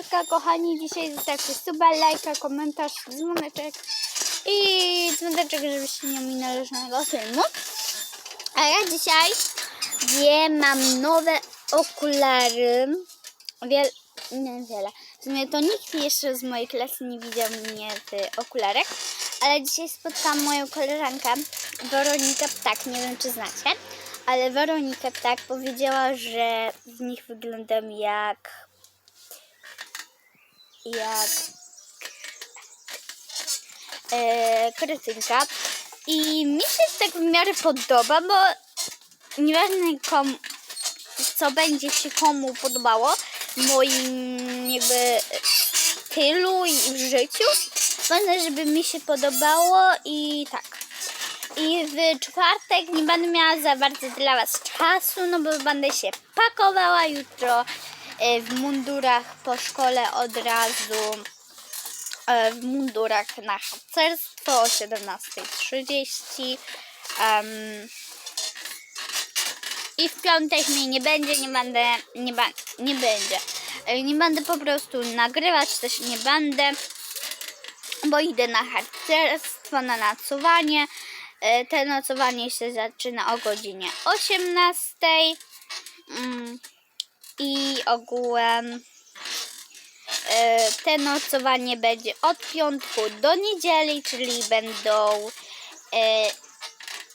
lajka, kochani. Dzisiaj zostawcie suba, lajka, komentarz, dzwoneczek i dzwoneczek, żebyście nie ominęli żadnego filmu. A ja dzisiaj wiem, mam nowe okulary. Wiel, nie wiele. W sumie to nikt jeszcze z mojej klasy nie widział mnie w okularach, ale dzisiaj spotkałam moją koleżankę Weronikę Ptak, nie wiem czy znacie, ale Weronika Ptak powiedziała, że w nich wyglądam jak jak e, i mi się tak w miarę podoba, bo nieważne komu, co będzie się komu podobało w moim jakby stylu i w życiu. Ważne, żeby mi się podobało i tak. I w czwartek nie będę miała za bardzo dla Was czasu, no bo będę się pakowała jutro w mundurach po szkole od razu e, w mundurach na harcerstwo o 17.30. Um, I w piątek mnie nie będzie, nie będę, nie, ba, nie będzie. E, Nie będę po prostu nagrywać, też nie będę, bo idę na harcerstwo, na nocowanie. Te nocowanie się zaczyna o godzinie 18. Mm, I ogółem e, te nocowanie będzie od piątku do niedzieli, czyli będą e,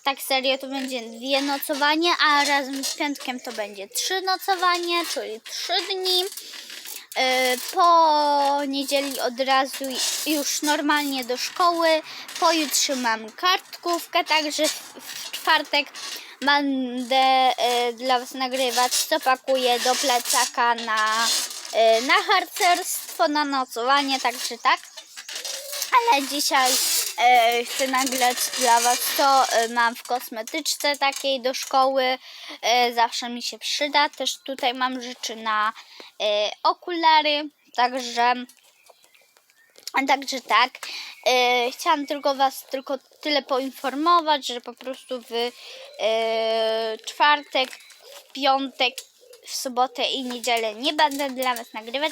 tak serio to będzie dwie nocowania, a razem z piątkiem to będzie trzy nocowania, czyli trzy dni. E, Po niedzieli od razu już normalnie do szkoły. Pojutrze mam kartkówkę, także czwartek będę e, dla Was nagrywać, co pakuję do plecaka na, e, na harcerstwo, na nocowanie, także tak. Ale dzisiaj e, chcę nagrać dla Was, co mam w kosmetyczce takiej do szkoły. Zawsze mi się przyda. Też tutaj mam rzeczy na okulary, także. Także tak, chciałam tylko Was tylko tyle poinformować, że po prostu w e, czwartek, w piątek, w sobotę i niedzielę nie będę dla Was nagrywać.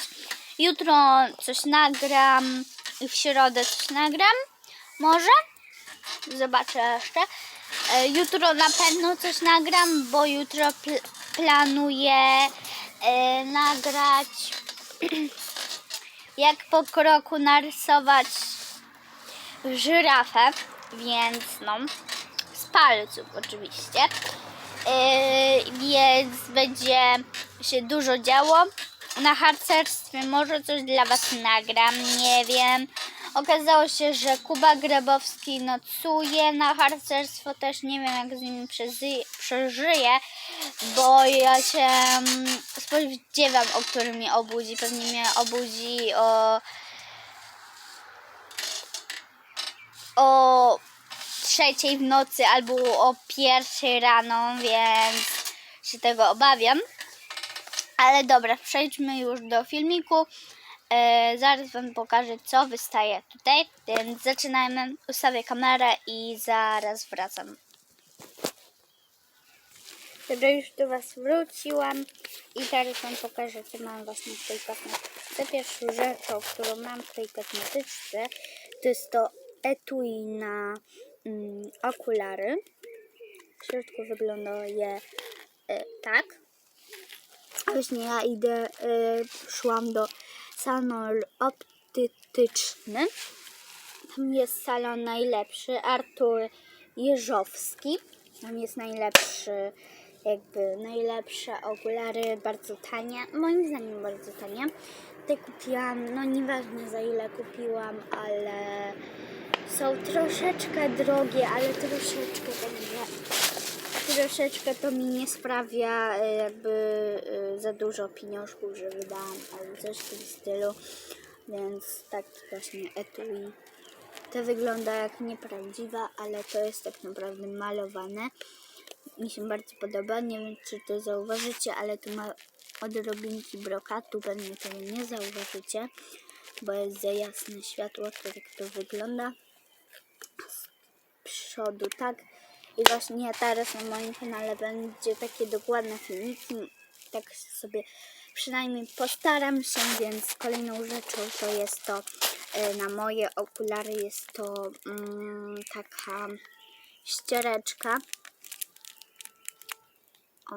Jutro coś nagram i w środę coś nagram. Może? Zobaczę jeszcze. E, jutro na pewno coś nagram, bo jutro pl- planuję e, nagrać jak po kroku narysować żyrafę, więc no, z palców oczywiście. Yy, więc będzie się dużo działo. Na harcerstwie może coś dla Was nagram, nie wiem. Okazało się, że Kuba Grabowski nocuje na harcerstwo, też nie wiem jak z nim przeżyję, bo ja się mm, spodziewam, o którym mnie obudzi. Pewnie mnie obudzi o o trzeciej w nocy albo o pierwszej rano, więc się tego obawiam. Ale dobra, przejdźmy już do filmiku. E, zaraz Wam pokażę, co wystaje tutaj. Więc zaczynajmy. Ustawię kamerę i zaraz wracam. Dobra, już do Was wróciłam i teraz Wam pokażę, co mam właśnie w tej kosmetyczce. Pierwszą rzeczą, którą mam w tej kosmetyczce, to jest to etui na mm, okulary. W środku wygląda je e, tak. Właśnie ja idę, e, szłam do salonu optyczny. Tam jest salon najlepszy, Artur Jeżowski. Tam jest najlepszy, jakby najlepsze okulary, bardzo tanie. Moim zdaniem bardzo tanie. Te kupiłam, no nieważne za ile kupiłam, ale są troszeczkę drogie, ale troszeczkę także troszeczkę to mi nie sprawia e, jakby e, za dużo pieniążków, że wydałam albo coś w tym stylu. Więc tak właśnie etui. To wygląda jak nieprawdziwa, ale to jest tak naprawdę malowane. Mi się bardzo podoba. Nie wiem, czy to zauważycie, ale tu ma odrobinki brokatu. Pewnie tego nie zauważycie, bo jest za jasne światło. To tak to wygląda przodu, tak? I właśnie teraz na moim kanale będzie takie dokładne filmiki. Tak sobie Przynajmniej postaram się, więc kolejną rzeczą to jest to e, na moje okulary jest to mm, taka ściereczka. O.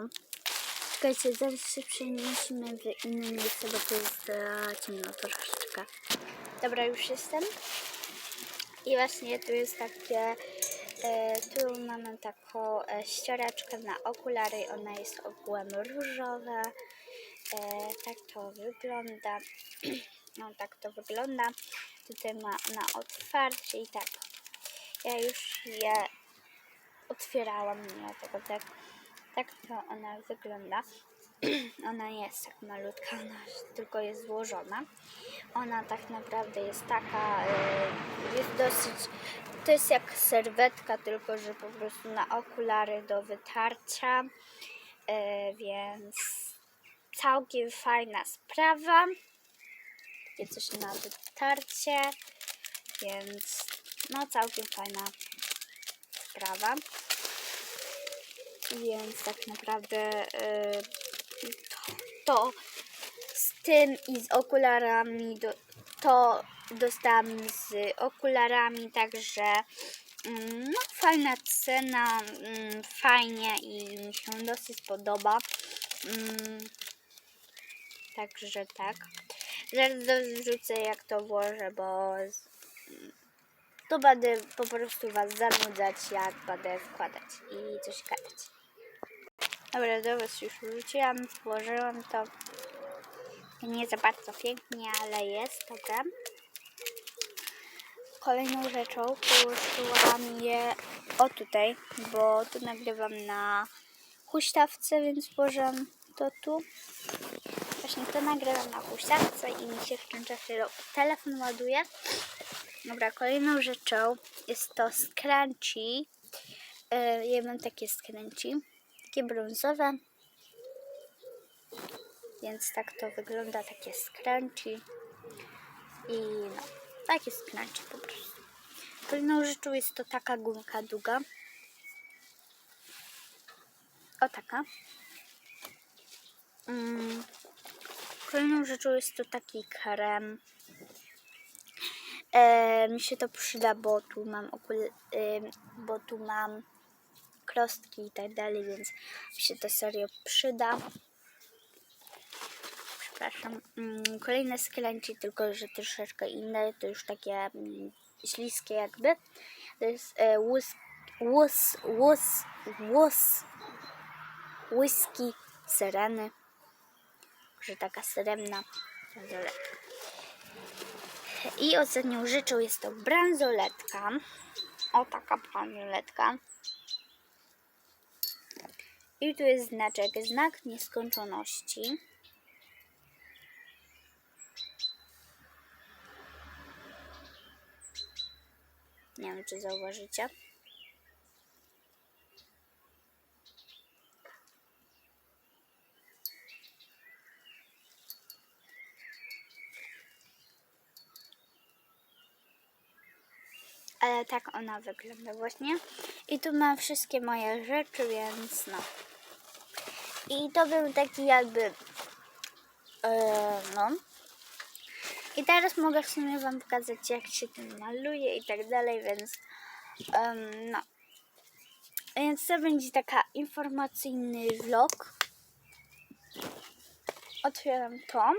Czekajcie, zaraz się przeniesiemy w inne miejsce, bo to jest za ciemno troszeczkę. Dobra, już jestem. I właśnie tu jest takie, e, tu mamy taką e, ściereczkę na okulary, ona jest ogółem różowa. E, tak to wygląda. No tak to wygląda. Tutaj ma na otwarcie i tak. Ja już je otwierałam, dlatego tak, tak to ona wygląda. Ona nie jest tak malutka, ona tylko jest złożona. Ona tak naprawdę jest taka, e, jest dosyć, to jest jak serwetka, tylko że po prostu na okulary do wytarcia, e, więc całkiem fajna sprawa. Takie coś na wytarcie, więc no całkiem fajna sprawa. Więc tak naprawdę y, to, z tym i z okularami do, to dostałam z okularami, także mm, no, fajna cena, mm, fajnie i mi się dosyć podoba. Mm, Także tak. Zaraz wrzucę jak to włożę, bo to będę po prostu Was zanudzać, jak będę wkładać i coś gadać. Dobra, do Was już wrzuciłam, włożyłam to. Nie za bardzo pięknie, ale jest, dobra. Kolejną rzeczą położyłam je o tutaj, bo tu nagrywam na huśtawce, więc włożyłam to tu. Właśnie to nagrywam na huśtawce i mi się w tym czasie telefon ładuje. Dobra, kolejną rzeczą jest to scrunchie. Yy, ja mam takie scrunchie, takie brązowe. Więc tak to wygląda, takie scrunchie. I no, takie scrunchie po prostu. Kolejną rzeczą jest to taka gumka długa. O taka. Mm. Kolejną rzeczą jest to taki krem. E, mi się to przyda, bo tu mam okul, e, bo tu mam krostki i tak dalej, więc mi się to serio przyda. Przepraszam. Mm, kolejne skręci, tylko że troszeczkę inne, to już takie mm, śliskie jakby. To jest e, łus, łus, łus, łus, whisky syreny, że taka syremna bransoletka. I ostatnią rzeczą jest to bransoletka. O, taka bransoletka. I tu jest znaczek, znak nieskończoności. Nie wiem, czy zauważycie. Ale tak ona wygląda właśnie. I tu mam wszystkie moje rzeczy, więc no. I to był taki jakby e, no. I teraz mogę w sumie Wam pokazać, jak się tym maluje i tak dalej, więc no. Więc to będzie taka informacyjny vlog. Otwieram to.